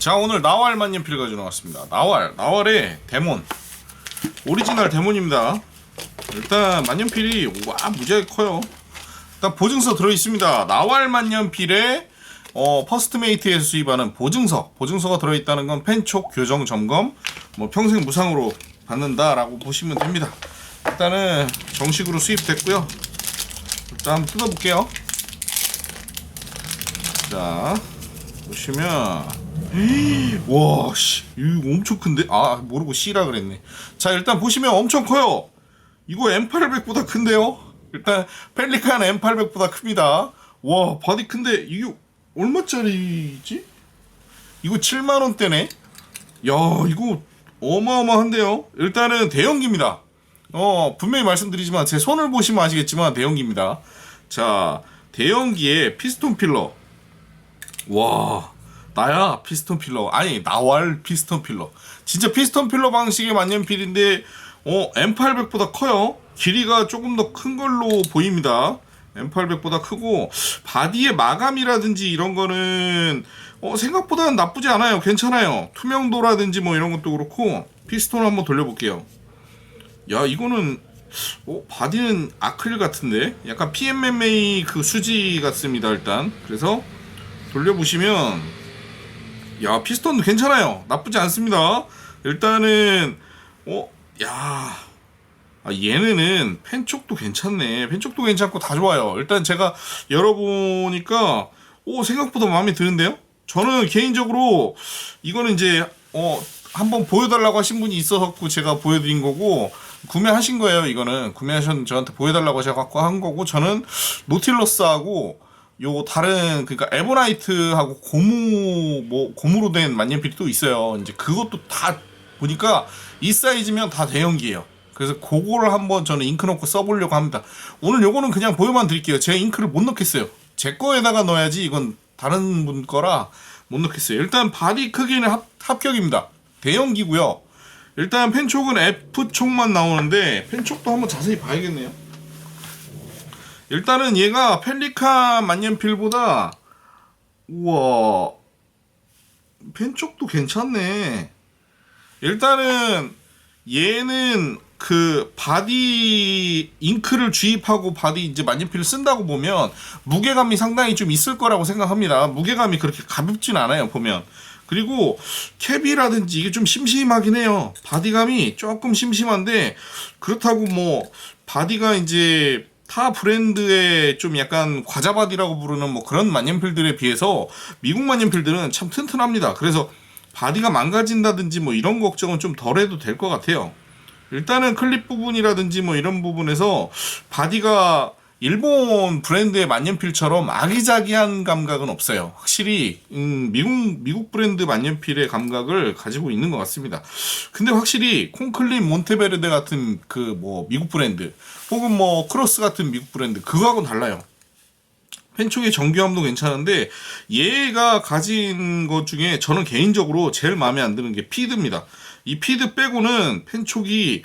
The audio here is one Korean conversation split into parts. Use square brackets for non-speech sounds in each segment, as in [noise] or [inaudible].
자 오늘 나왈 만년필 가지고 나왔습니다. 나왈 나왈의 데몬. 오리지널 데몬입니다. 일단 만년필이 와 무지하게 커요. 일단 보증서 들어있습니다. 나왈 만년필에 어, 퍼스트메이트에서 수입하는 보증서. 보증서가 들어있다는 건 펜촉 교정 점검 뭐 평생 무상으로 받는다라고 보시면 됩니다. 일단은 정식으로 수입됐고요. 일단 뜯어볼게요. 자 보시면 [gasps] 와, 씨, 이거 엄청 큰데? 아, 모르고 C라 그랬네. 자, 일단 보시면 엄청 커요. 이거 M800보다 큰데요? 일단, 펠리칸 M800보다 큽니다. 와, 바디 큰데, 이게 얼마짜리지? 이거 7만 원대네? 야, 이거 어마어마한데요? 일단은 대형기입니다. 어, 분명히 말씀드리지만, 제 손을 보시면 아시겠지만, 대형기입니다. 자, 대형기에 피스톤 필러. 와, 나야 피스톤 필러. 아니 나왈 피스톤 필러. 진짜 피스톤 필러 방식의 만년필인데 어 M800보다 커요. 길이가 조금 더 큰 걸로 보입니다. M800보다 크고 바디의 마감이라든지 이런 거는 어 생각보다는 나쁘지 않아요. 괜찮아요. 투명도라든지 뭐 이런 것도 그렇고 피스톤 한번 돌려볼게요. 야 이거는 어 바디는 아크릴 같은데? 약간 PMMA 그 수지 같습니다 일단. 그래서 돌려보시면 야 피스톤도 괜찮아요. 나쁘지 않습니다. 일단은 어 야. 아, 얘네는 펜촉도 괜찮네. 펜촉도 괜찮고 다 좋아요. 일단 제가 열어보니까 오 생각보다 마음에 드는데요? 저는 개인적으로 이거는 이제 어 한번 보여달라고 하신 분이 있어서 제가 보여드린 거고 구매하신 거예요 이거는. 구매하신 저한테 보여달라고 제가 갖고 한 거고 저는 노틸러스하고 요 다른 그러니까 에버나이트하고 고무 뭐 고무로 된 만년필이 또 있어요. 이제 그것도 다 보니까 이 사이즈면 다 대형기예요. 그래서 그거를 한번 저는 잉크 넣고 써보려고 합니다. 오늘 요거는 그냥 보여만 드릴게요. 제가 잉크를 못 넣겠어요. 제 거에다가 넣어야지 이건 다른 분 거라 못 넣겠어요. 일단 바디 크기는 합, 합격입니다. 대형기고요. 일단 펜촉은 F촉만 나오는데 펜촉도 한번 자세히 봐야겠네요. 일단은 얘가 펠리칸 만년필보다 우와 펜 쪽도 괜찮네. 일단은 얘는 그 바디 잉크를 주입하고 바디 이제 만년필을 쓴다고 보면 무게감이 상당히 좀 있을 거라고 생각합니다. 무게감이 그렇게 가볍진 않아요 보면. 그리고 캡이라든지 이게 좀 심심하긴 해요. 바디감이 조금 심심한데 그렇다고 뭐 바디가 이제 타 브랜드의 좀 약간 과자바디라고 부르는 뭐 그런 만년필들에 비해서 미국 만년필들은 참 튼튼합니다. 그래서 바디가 망가진다든지 뭐 이런 걱정은 좀 덜 해도 될 것 같아요. 일단은 클립 부분이라든지 뭐 이런 부분에서 바디가 일본 브랜드의 만년필처럼 아기자기한 감각은 없어요. 확실히 음, 미국 미국 브랜드 만년필의 감각을 가지고 있는 것 같습니다. 근데 확실히 콩클린 몬테베르데 같은 그 뭐 미국 브랜드 혹은 뭐 크로스 같은 미국 브랜드 그거하고는 달라요. 펜촉의 정교함도 괜찮은데 얘가 가진 것 중에 저는 개인적으로 제일 마음에 안 드는 게 피드입니다. 이 피드 빼고는 펜촉이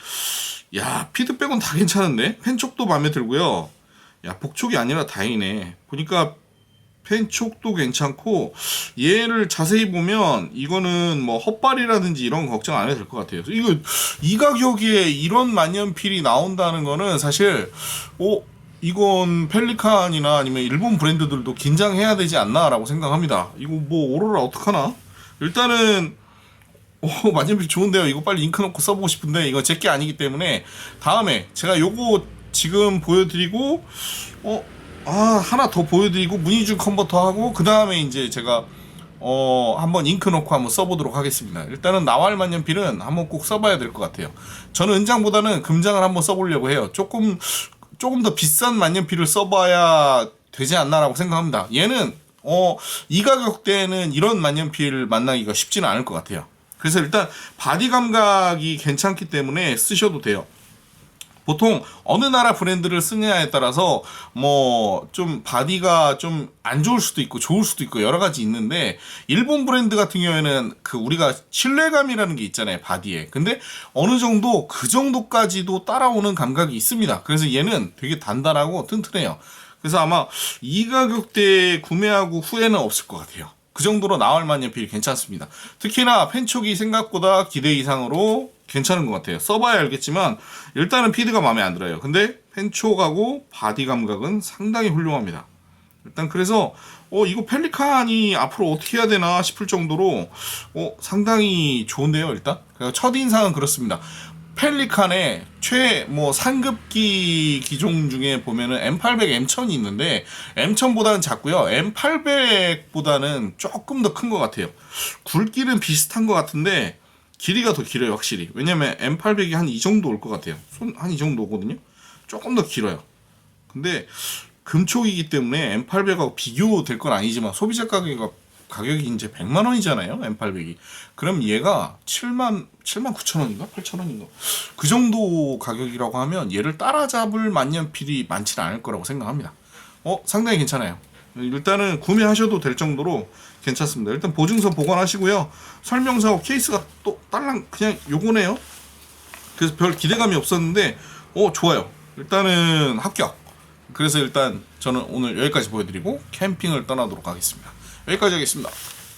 야 피드 빼고는 다 괜찮은데 펜촉도 마음에 들고요. 야 복촉이 아니라 다행이네. 보니까 펜촉도 괜찮고 얘를 자세히 보면 이거는 뭐 헛발이라든지 이런 거 걱정 안 해도 될 것 같아요. 이거 이 가격에 이런 만년필이 나온다는 거는 사실 어 이건 펠리칸이나 아니면 일본 브랜드들도 긴장해야 되지 않나라고 생각합니다. 이거 뭐 오로라 어떡하나? 일단은 오 만년필 좋은데요. 이거 빨리 잉크 넣고 써보고 싶은데 이거 제게 아니기 때문에 다음에 제가 요거 지금 보여드리고 어 아 하나 더 보여드리고 문의중 컨버터 하고 그 다음에 이제 제가 어 한번 잉크 넣고 한번 써보도록 하겠습니다. 일단은 나왈 만년필은 한번 꼭 써봐야 될 것 같아요. 저는 은장보다는 금장을 한번 써보려고 해요. 조금 조금 더 비싼 만년필을 써봐야 되지 않나라고 생각합니다. 얘는 어 이 가격대에는 이런 만년필 만나기가 쉽지는 않을 것 같아요. 그래서 일단 바디 감각이 괜찮기 때문에 쓰셔도 돼요. 보통 어느 나라 브랜드를 쓰냐에 따라서 뭐 좀 바디가 좀 안 좋을 수도 있고 좋을 수도 있고 여러 가지 있는데 일본 브랜드 같은 경우에는 그 우리가 신뢰감이라는 게 있잖아요 바디에. 근데 어느 정도 그 정도까지도 따라오는 감각이 있습니다. 그래서 얘는 되게 단단하고 튼튼해요. 그래서 아마 이 가격대에 구매하고 후회는 없을 것 같아요. 그 정도로 나올 만년필이 괜찮습니다. 특히나 펜촉이 생각보다 기대 이상으로 괜찮은 것 같아요. 써봐야 알겠지만 일단은 피드가 마음에 안 들어요. 근데 펜촉하고 바디 감각은 상당히 훌륭합니다. 일단 그래서 어 이거 펠리칸이 앞으로 어떻게 해야 되나 싶을 정도로 어 상당히 좋은데요 일단 첫 인상은 그렇습니다 펠리칸의 최 뭐 상급기 기종 중에 보면은 M800, M1000이 있는데 M1000보다는 작고요 M800보다는 조금 더 큰 것 같아요 굵기는 비슷한 것 같은데 길이가 더 길어요 확실히 왜냐면 M800이 한 이 정도 올 것 같아요 손 한 이 정도 오거든요 조금 더 길어요 근데 금촉이기 때문에 M800하고 비교될 건 아니지만 소비자 가격이 가격이 이제 100만 원이잖아요. M800이. 그럼 얘가 7만 7만 9천 원인가 8천 원인가 그 정도 가격이라고 하면 얘를 따라잡을 만년필이 많지는 않을 거라고 생각합니다. 어 상당히 괜찮아요. 일단은 구매하셔도 될 정도로 괜찮습니다. 일단 보증서 보관하시고요. 설명서하고 케이스가 또 딸랑 그냥 요거네요. 그래서 별 기대감이 없었는데 어 좋아요. 일단은 합격. 그래서 일단 저는 오늘 여기까지 보여드리고 캠핑을 떠나도록 하겠습니다. 여기까지 하겠습니다.